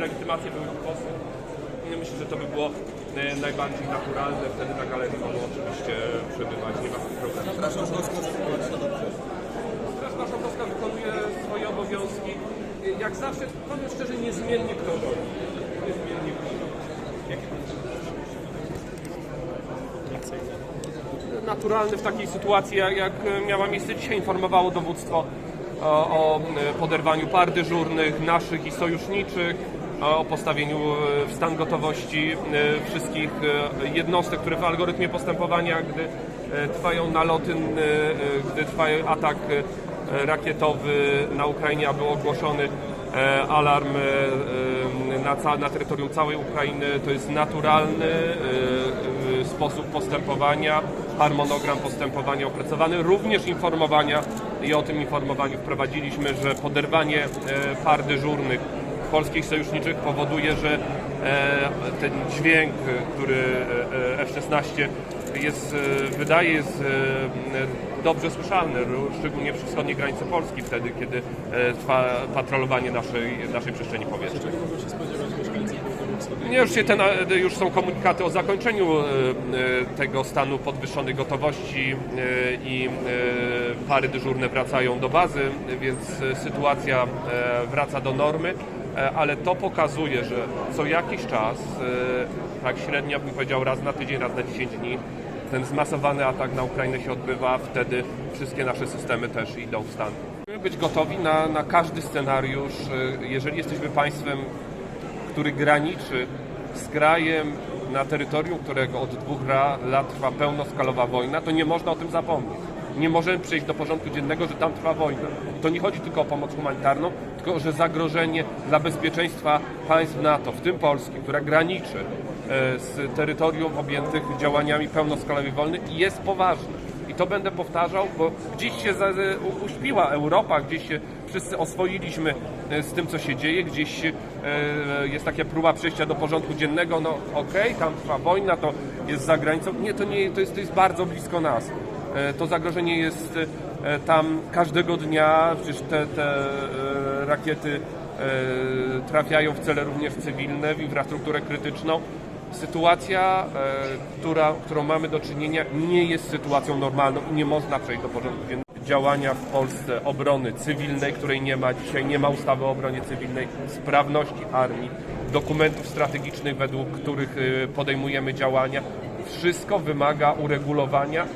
legitymacje były posy. Myślę, że to by było e, najbardziej naturalne. Wtedy na galerii mogą oczywiście przebywać, nie ma problemu. Dobrze. Straż Marszałkowska wykonuje swoje obowiązki. Jak zawsze, powiem szczerze, niezmiennie kto. Niezmiennie kto. Naturalny w takiej sytuacji, jak, jak miała miejsce dzisiaj, informowało dowództwo o, o poderwaniu par dyżurnych, naszych i sojuszniczych, o postawieniu e, w stan gotowości e, wszystkich e, jednostek, które w algorytmie postępowania, gdy trwają naloty, gdy trwa atak rakietowy na Ukrainie, aby ogłoszony alarm na, na terytorium całej Ukrainy. To jest naturalny sposób postępowania, harmonogram postępowania opracowany, również informowania i o tym informowaniu wprowadziliśmy, że poderwanie par dyżurnych polskich sojuszniczych powoduje, że e, ten dźwięk, który e, F-16 jest, e, wydaje, jest e, dobrze słyszalny, szczególnie przy wschodniej granicy Polski, wtedy, kiedy e, trwa patrolowanie naszej, naszej przestrzeni powietrznej. Nie, już, się ten, już są komunikaty o zakończeniu e, e, tego stanu podwyższonej gotowości e, i e, pary dyżurne wracają do bazy, więc e, sytuacja e, wraca do normy, e, ale to pokazuje, że co jakiś czas, e, tak średnio bym powiedział raz na tydzień, raz na 10 dni, ten zmasowany atak na Ukrainę się odbywa, wtedy wszystkie nasze systemy też idą w stan. Musimy być gotowi na, na każdy scenariusz. E, Jeżeli jesteśmy państwem który graniczy z krajem, na terytorium którego od dwóch lat trwa pełnoskalowa wojna, to nie można o tym zapomnieć. Nie możemy przejść do porządku dziennego, że tam trwa wojna. To nie chodzi tylko o pomoc humanitarną, tylko że zagrożenie dla bezpieczeństwa państw NATO, w tym Polski, która graniczy e, z terytorium objętych działaniami pełnoskalowej wojny, jest poważne. I to będę powtarzał, bo gdzieś się u- uśpiła Europa, gdzieś się wszyscy oswoiliśmy e, z tym, co się dzieje, gdzieś e, jest taka próba przejścia do porządku dziennego, no okej, tam trwa wojna, to jest za granicą. Nie, to nie, to jest, to jest bardzo blisko nas. E, To zagrożenie jest e, tam każdego dnia, przecież te, te e, rakiety trafiają w cele również cywilne, w infrastrukturę krytyczną. Sytuacja, która, którą mamy do czynienia, nie jest sytuacją normalną i nie można przejść do porządku. Działania w Polsce obrony cywilnej, której nie ma dzisiaj, nie ma ustawy o obronie cywilnej, sprawności armii, dokumentów strategicznych, według których podejmujemy działania. Wszystko wymaga uregulowania